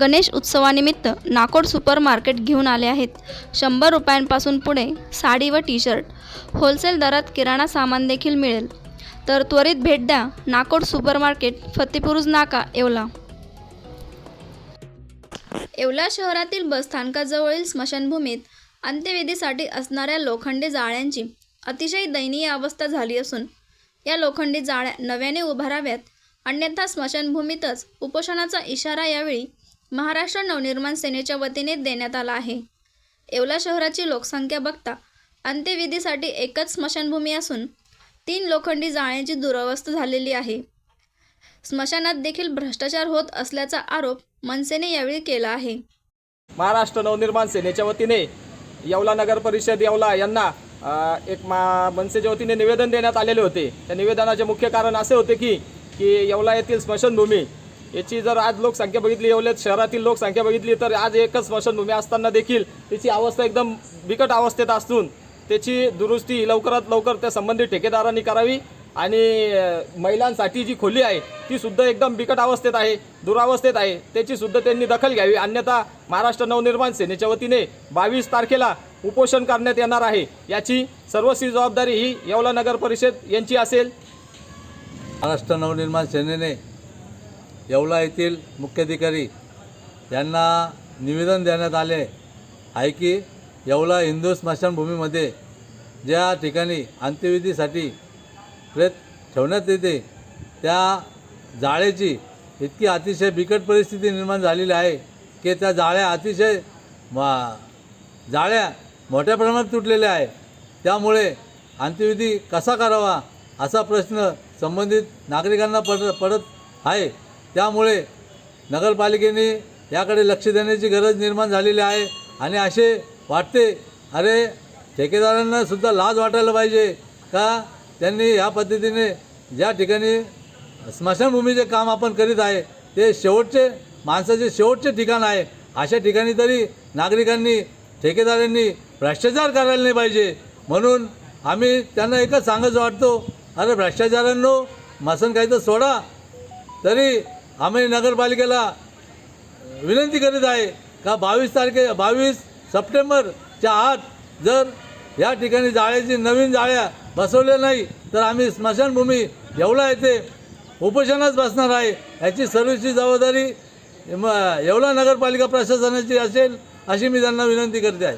गणेश उत्सवानिमित्त Nakod super market घेऊन आले आहेत. शंभर रुपयांपासून पुढे साडी व टी शर्ट होलसेल दरात किराणा सामान देखील मिळेल. तर त्वरित भेट द्या. नाकोड सुपर मार्केट फतेपुरुज नाका येवला. येवला शहरातील बसस्थानकाजवळील स्मशानभूमीत अंत्यविधीसाठी असणाऱ्या लोखंडी जाळ्यांची अतिशय दयनीय अवस्था झाली असून या लोखंडी जाळ्या नव्याने उभाराव्यात. अन्यथा स्मशानभूमीतच उपोषणाचा इशारा यावेळी महाराष्ट्र नवनिर्माण सेनेच्या वतीने देण्यात आला आहे. येवला शहराची लोकसंख्या बघता अंत्यविधीसाठी एकच स्मशानभूमी असून तीन लोखंडी जाळ्यांची दुरवस्था झालेली आहे. स्मशानात देखील भ्रष्टाचार होत असल्याचा आरोप मनसेने यावेळी केला आहे. महाराष्ट्र नवनिर्माण सेनेच्या वतीने येवला नगर परिषद येवला यांना एक मा मनसेच्या वतीने निवेदन देण्यात आलेले होते. त्या निवेदनाचे मुख्य कारण असे होते की की येवला येथील स्मशानभूमी याची जर आज लोकसंख्या बघितली येवल्यात शहरातील लोकसंख्या बघितली तर आज एकच स्मशानभूमी असताना देखील त्याची अवस्था एकदम बिकट अवस्थेत असून त्याची दुरुस्ती लवकरात लवकर त्या संबंधित ठेकेदारांनी करावी आणि महिलांसाठी जी खोली आहे ती सुद्धा एकदम बिकट अवस्थेत आहे दुरावस्थेत आहे. त्याची सुद्धा त्यांनी दखल घ्यावी. अन्यथा महाराष्ट्र नवनिर्माण सेनेच्या वतीने बावीस तारखेला उपोषण करण्यात येणार आहे. याची सर्वस्वी जबाबदारी ही येवला नगर परिषद यांची असेल. महाराष्ट्र नवनिर्माण सेनेने येवला येथील मुख्याधिकारी यांना निवेदन देण्यात आले आहे की येवला हिंदू स्मशानभूमीमध्ये ज्या ठिकाणी अंत्यविधीसाठी प्रेत ठेवण्यात येते त्या जाळेची इतकी अतिशय बिकट परिस्थिती निर्माण झालेली आहे की त्या जाळ्या अतिशय मा जाळ्या मोठ्या प्रमाणात तुटलेल्या आहे त्यामुळे अंत्यविधी कसा करावा असा प्रश्न संबंधित नागरिकांना पड पडत आहे. त्यामुळे नगरपालिकेने याकडे लक्ष देण्याची गरज निर्माण झालेली आहे. आणि असे वाटते अरे ठेकेदारांना सुद्धा लाज वाटायला पाहिजे का? त्यांनी ह्या पद्धतीने ज्या ठिकाणी स्मशानभूमीचे काम आपण करीत आहे ते शेवटचे माणसाचे शेवटचे ठिकाण आहे. अशा ठिकाणी तरी नागरिकांनी ठेकेदारांनी भ्रष्टाचार करायला नाही पाहिजे. म्हणून आम्ही त्यांना एकच सांगायचं वाटतो अरे भ्रष्टाचारांनो मसन काही तर सोडा. तरी आम्ही नगरपालिकेला विनंती करीत आहे का बावीस तारखे बावीस सप्टेंबरच्या आत जर या ठिकाणी जाळ्याची नवीन जाळ्या बसवल्या नाही तर आम्ही स्मशानभूमी येवला येथे उपोषणाच बसणार आहे. याची सर्वची जबाबदारी म- येवला नगरपालिका प्रशासनाची असेल अशी मी त्यांना विनंती करते आहे.